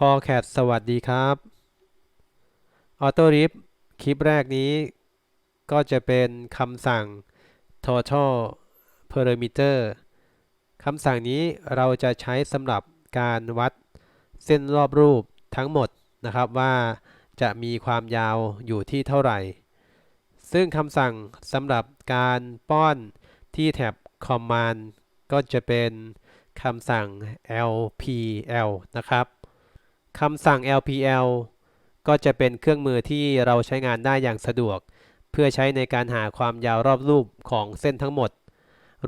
คอแคทสวัสดีครับ Auto r i p คลิปแรกนี้ ก็จะเป็นคำสั่ง total parameter คำสั่งนี้เราจะใช้สำหรับการวัดเส้นรอบรูปทั้งหมดนะครับว่าจะมีความยาวอยู่ที่เท่าไหร่ ซึ่งคำสั่งสำหรับการป้อนที่แท็บ command ก็จะเป็นคำสั่ง lpl นะครับ คำสั่ง LPL ก็จะเป็นเครื่องมือที่เราใช้งานได้อย่างสะดวก เพื่อใช้ในการหาความยาวรอบรูปของเส้นทั้งหมด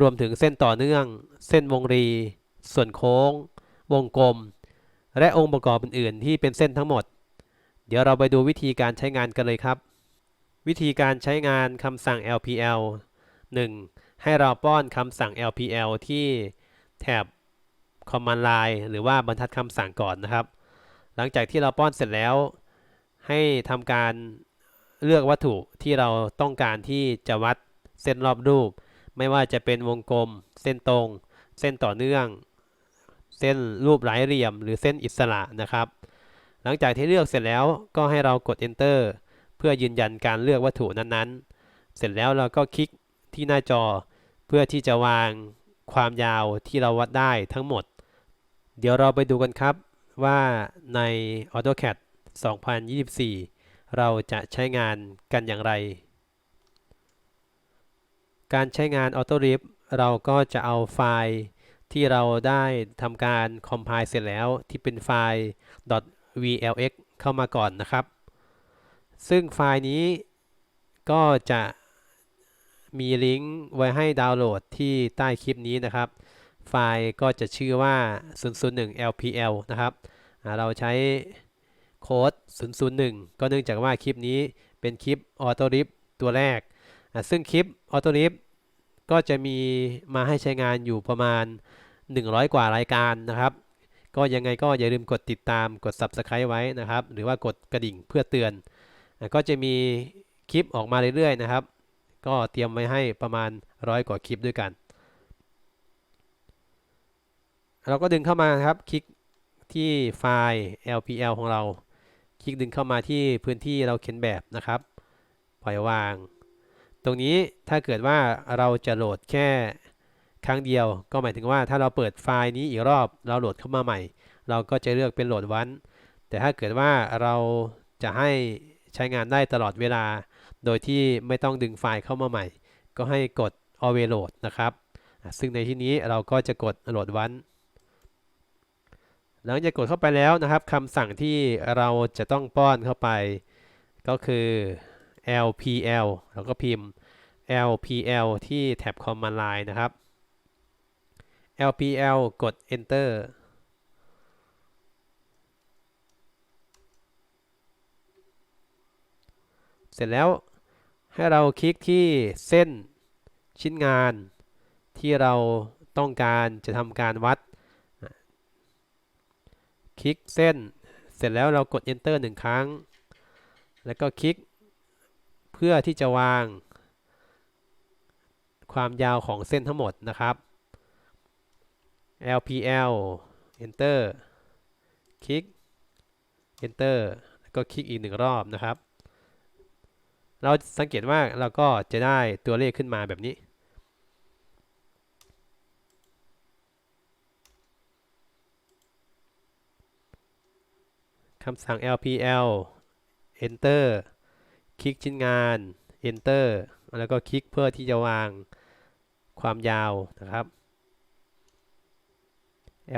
รวมถึงเส้นต่อเนื่อง เส้นวงรี ส่วนโค้ง วงกลม และองค์ประกอบอื่นๆ ที่เป็นเส้นทั้งหมด เดี๋ยวเราไปดูวิธีการใช้งานกันเลยครับ วิธีการใช้งานคำสั่ง LPL 1. ให้เราป้อนคำสั่ง LPL ที่แถบ Command Line หรือว่าบรรทัดคำสั่งก่อนนะครับ หลังจากที่เราป้อนเสร็จแล้ว ให้ทำการเลือกวัตถุที่เราต้องการที่จะวัดเส้นรอบรูป ไม่ว่าจะเป็นวงกลม เส้นตรง เส้นต่อเนื่อง เส้นรูปหลายเหลี่ยม หรือเส้นอิสระนะครับ หลังจากที่เลือกเสร็จแล้วก็ให้เรากด enter เพื่อยืนยันการเลือกวัตถุนั้นๆ เสร็จแล้วเราก็คลิกที่หน้าจอ เพื่อที่จะวางความยาวที่เราวัดได้ทั้งหมด เดี๋ยวเราไปดูกันครับ ว่าใน AutoCAD 2024 เราจะใช้งานกันอย่างไร การใช้งาน AutoRip เราก็จะเอาไฟล์ที่เราได้ทำการ compile เสร็จแล้วที่เป็นไฟล์ .vlx เข้ามาก่อนนะครับ ซึ่งไฟล์นี้ก็จะมีลิงก์ไว้ให้ดาวน์โหลดที่ใต้คลิปนี้นะครับ ไฟล์ก็จะชื่อว่า 001 LPL นะครับ เราใช้โค้ด 001 ก็เนื่องจากว่าคลิปนี้เป็นคลิป AutoRip ตัวแรก ซึ่งคลิป AutoRip ก็จะมีมาให้ใช้งานอยู่ประมาณ 100 กว่ารายการนะครับ ก็ยังไงก็อย่าลืมกดติดตามกด Subscribe ไว้นะครับ หรือว่ากดกระดิ่งเพื่อเตือน ก็จะมีคลิปออกมาเรื่อยๆนะครับ ก็เตรียมไว้ให้ประมาณร้อยกว่าคลิปด้วยกัน เราก็ดึงเข้ามาครับ คลิกที่ไฟล์ LPL ของเรา คลิกดึงเข้ามาที่พื้นที่เราเขียนแบบนะครับ ปล่อยวาง ตรงนี้ถ้าเกิดว่าเราจะโหลดแค่ครั้งเดียว ก็หมายถึงว่าถ้าเราเปิดไฟล์นี้อีกรอบ เราโหลดเข้ามาใหม่ เราก็จะเลือกเป็นโหลดวัน แต่ถ้าเกิดว่าเราจะให้ใช้งานได้ตลอดเวลา โดยที่ไม่ต้องดึงไฟล์เข้ามาใหม่ ก็ให้กด always load นะครับ ซึ่งในที่นี้เราก็จะกดโหลดวัน หลังจากกดเข้าไปแล้วนะครับคำสั่งที่เราจะต้องป้อนเข้าไป ก็คือ lpl เราก็พิมพ์ lpl ที่แท็บ command line นะครับ lpl กด enter เสร็จแล้วให้เราคลิกที่เส้นชิ้นงานที่เราต้องการจะทำการวัด คลิกเส้น เสร็จแล้วเรากด enter หนึ่งครั้ง แล้วก็คลิก เพื่อที่จะวาง ความยาวของเส้นทั้งหมดนะครับ LPL enter คลิก enter แล้วก็คลิกอีกหนึ่งรอบนะครับ เราสังเกตว่าเราก็จะได้ตัวเลขขึ้นมาแบบนี้ คำสั่ง lpl enter คลิกชิ้นงาน enter แล้วก็คลิกเพื่อที่จะวางความยาวนะครับ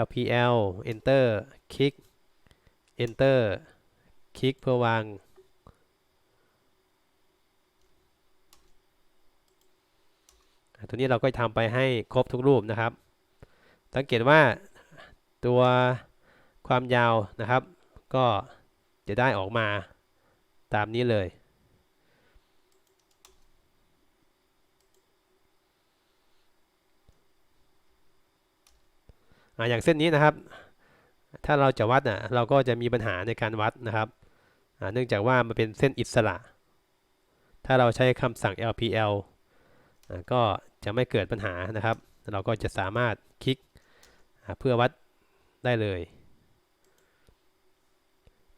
lpl enter คลิก enter คลิกเพื่อวาง ตัวนี้เราก็ทำไปให้ครบทุกรูปนะครับ สังเกตว่าตัวความยาวนะครับ ก็จะได้ออกมาตามนี้เลย อย่างเส้นนี้นะครับ ถ้าเราจะวัดนะเราก็จะมีปัญหาในการวัดนะครับ เนื่องจากว่ามันเป็นเส้นอิสระ ถ้าเราใช้คำสั่ง LPL ก็จะไม่เกิดปัญหานะครับ เราก็จะสามารถคลิกเพื่อวัดได้เลย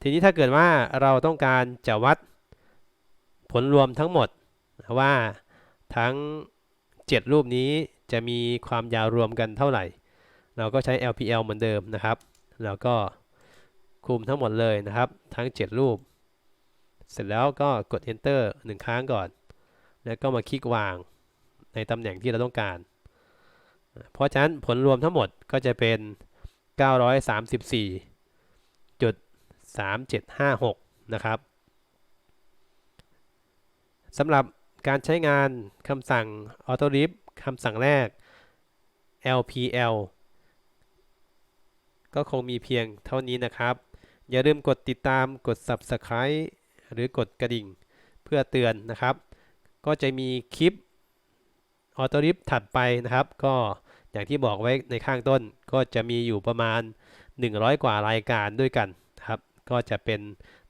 ทีนี้ถ้าเกิดว่าเราต้องการจะวัดผลรวมทั้งหมดว่าทั้ง 7 รูปนี้จะมีความยาวรวมกันเท่าไหร่ เราก็ใช้ LPL เหมือนเดิมนะครับ แล้วก็คุมทั้งหมดเลยนะครับ ทั้ง 7 รูป เสร็จแล้วก็กด enter 1 ครั้งก่อน แล้วก็มาคลิกวางในตำแหน่งที่เราต้องการ เพราะฉะนั้นผลรวมทั้งหมดก็จะเป็น 3756 นะครับสำหรับการใช้งานคำสั่ง auto l i f คำสั่งแรก LPL ก็คงมีเพียงเท่านี้นะครับ อย่าลืมกดติดตามกด Subscribe หรือกดกระดิ่งเพื่อเตือนนะครับ ก็จะมีคลิป auto l i f ถัดไปนะครับ ก็อย่างที่บอกไว้ในข้างต้นก็จะมีอยู่ประมาณ 100 กว่ารายการด้วยกัน ก็จะเป็น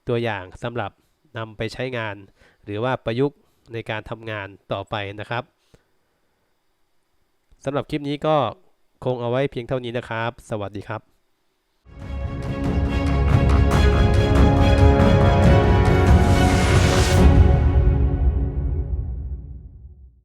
ตัวอย่างสำหรับนำไปใช้งาน หรือว่าประยุกต์ในการทำงานต่อไปนะครับสำหรับคลิปนี้ก็คงเอาไว้เพียงเท่านี้นะครับ สวัสดีครับ